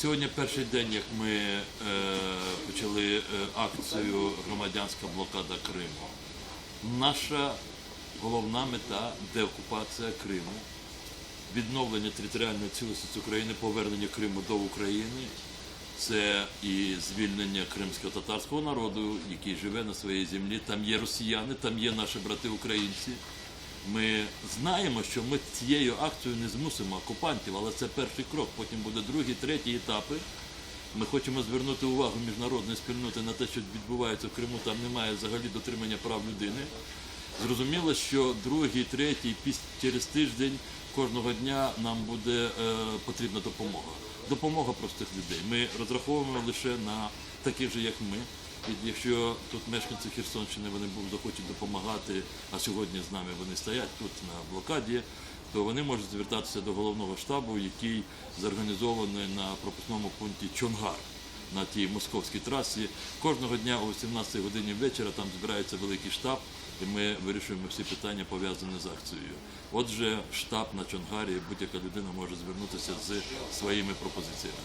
Сьогодні перший день, як ми е, почали е, акцію Громадянська блокада Криму. Наша головна мета деокупація Криму, відновлення територіальної цілісності України, повернення Криму до України. Це і звільнення кримського татарського народу, який живе на своїй землі. Там є росіяни, там є наші брати українці. Ми знаємо, що ми цією акцією не змусимо окупантів, але це перший крок. Потім буде другий, третій етапи. Ми хочемо звернути увагу міжнародної спільноти на те, що відбувається в Криму. Там немає взагалі дотримання прав людини. Зрозуміло, що другий, третій, через тиждень кожного дня нам буде е, потрібна допомога. Допомога простих людей. Ми розраховуємо лише на таких же, як ми. І якщо тут мешканці Херсонщини вони захочуть допомагати, а сьогодні з нами вони стоять тут на блокаді, то вони можуть звертатися до головного штабу, який зорганізований на пропускному пункті Чонгар на тій московській трасі. Кожного дня о 18 годині вечора там збирається великий штаб, і ми вирішуємо всі питання пов'язані з акцією. Отже, штаб на Чонгарі будь-яка людина може звернутися з своїми пропозиціями.